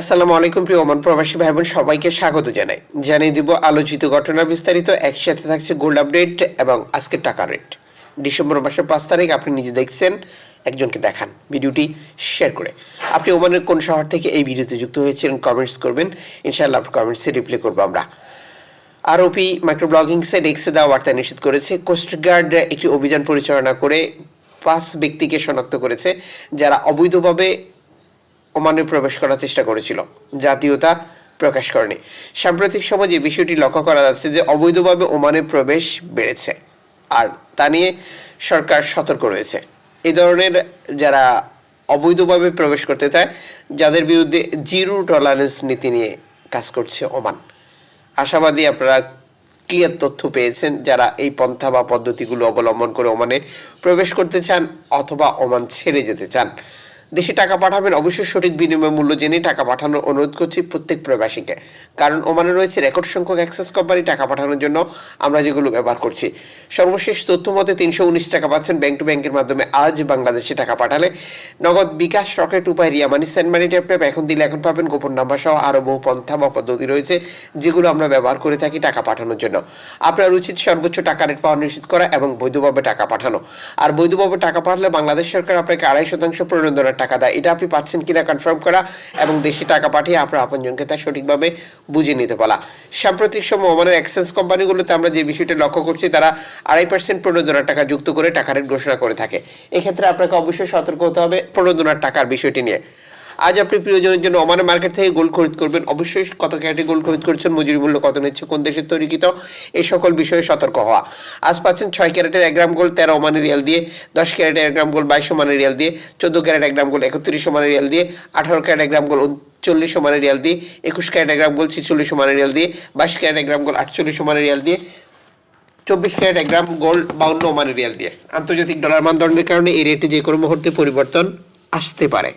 আসসালামু আলাইকুম প্রিয় ওমান প্রবাসী ভাই বোন সবাইকে স্বাগত জানাই। জানিয়ে দিব আলোচিত ঘটনা বিস্তারিত, একসাথে থাকছে গোল্ড আপডেট এবং আজকের টাকা রেট। ডিসেম্বর মাসের পাঁচ তারিখ, আপনি নিজে দেখছেন, একজনকে দেখান ভিডিওটি শেয়ার করে। আপনি ওমানের কোন শহর থেকে এই ভিডিওতে যুক্ত হয়েছিলেন কমেন্টস করবেন, ইনশাআল্লাহ আপনার কমেন্টসে রিপ্লাই করব আমরা। আরওপি মাইক্রো ব্লগিং সাইট এক্সে দেওয়া বার্তা নিশ্চিত করেছে কোস্টগার্ড একটি অভিযান পরিচালনা করে পাঁচ ব্যক্তিকে শনাক্ত করেছে, যারা অবৈধভাবে ওমানে প্রবেশ করার চেষ্টা করেছিল। জাতীয়তা প্রকাশ করেনি। সাম্প্রতিক সময় যে বিষয়টি লক্ষ্য করা যাচ্ছে যে, অবৈধভাবে ওমানে প্রবেশ বেড়েছে। আর তা নিয়ে সরকার সতর্ক রয়েছে। এই ধরনের যারা অবৈধভাবে প্রবেশ করতে চায়, যাদের বিরুদ্ধে জিরো টলারেন্স নীতি নিয়ে কাজ করছে ওমান। আশাবাদী আপনারা ক্লিয়ার তথ্য পেয়েছেন যারা এই পন্থা বা পদ্ধতিগুলো অবলম্বন করে ওমানে প্রবেশ করতে চান অথবা ওমান ছেড়ে যেতে চান। দেশে টাকা পাঠাবেন, অবশ্যই সঠিক বিনিময় মূল্য জেনে টাকা পাঠানোর অনুরোধ করছি প্রত্যেক প্রবাসীকে। কারণ ওমানে রয়েছে রেকর্ড সংখ্যক অ্যাক্সেস কোম্পানি টাকা পাঠানোর জন্য আমরা যেগুলো ব্যবহার করছি। সর্বশেষ তথ্য মতে তিনশো উনিশ টাকা পাচ্ছেন ব্যাংক টু ব্যাংকের মাধ্যমে আজ বাংলাদেশে টাকা পাঠালে। Nagad bKash Rocket Upay Ria Money, send money, tap tap এখন দিলে এখন পাবেন গোপন নাম্বার সহ আরও বহু পন্থা বা পদ্ধতি রয়েছে যেগুলো আমরা ব্যবহার করে থাকি টাকা পাঠানোর জন্য। আপনার উচিত সর্বোচ্চ টাকা রেট পাওয়া নিশ্চিত করা এবং বৈধভাবে টাকা পাঠানো। আর বৈধভাবে টাকা পাঠালে বাংলাদেশ সরকার আপনাকে আড়াই শতাংশ প্রণোদনার টাকা দেয়। এটা আপনি পাচ্ছেন কিনা কনফার্ম করা এবং দেশে টাকা পাঠিয়ে আপনার আপনজনকে তা সঠিকভাবে বুঝে নিতে বলা। সাম্প্রতিক সময় ওমানের এক্সচেঞ্জ কোম্পানিগুলোতে আমরা যে বিষয়টা লক্ষ্য করছি, তারা আড়াই পার্সেন্ট প্রণোদনার টাকা যুক্ত করে টাকা রেট ঘোষণা করে থাকে। এক্ষেত্রে আপনাকে অবশ্যই সতর্ক হতে হবে প্রণোদনার টাকার বিষয়টি নিয়ে। আজ আপনি প্রিয়জনের জন্য ওমানের মার্কেট থেকে গোল্ড খরিদ করবেন। অবশ্যই কত ক্যারেটে গোল্ড খরিদ করছেন মজুরি মূল্য কত নিচ্ছে, কোন দেশের তৈরিকৃত এই সকল বিষয়ে সতর্ক হওয়া। আজ পাচ্ছেন ছয় ক্যারেটের এক গ্রাম গোল্ড, তেরো ওমানের রিয়াল দিয়ে, দশ ক্যারেটের এক গ্রাম গোল্ড, বাইশ ওমানের রিয়াল দিয়ে, চোদ্দ ক্যারেট এক গ্রাম গোল্ড, একত্রিশ ওমানের রিয়াল দিয়ে, আঠারো ক্যারেট এক গ্রাম গোল্ড, উনচল্লিশ ওমানের রিয়াল দিয়ে, একুশ ক্যারেট এক গ্রাম গোল্ড, ছিচল্লিশ ওমানের রিয়াল দিয়ে, বাইশ ক্যারেট এক গ্রাম গোল্ড, আটচল্লিশ ওমানের রিয়াল দিয়ে, চব্বিশ ক্যারেট এক গ্রাম গোল্ড, বাউন্ন ওমানের রিয়াল দিয়ে। আন্তর্জাতিক ডলার মানদণ্ডের কারণে এই রেটে যে কোনো মুহূর্তে পরিবর্তন আসতে পারে।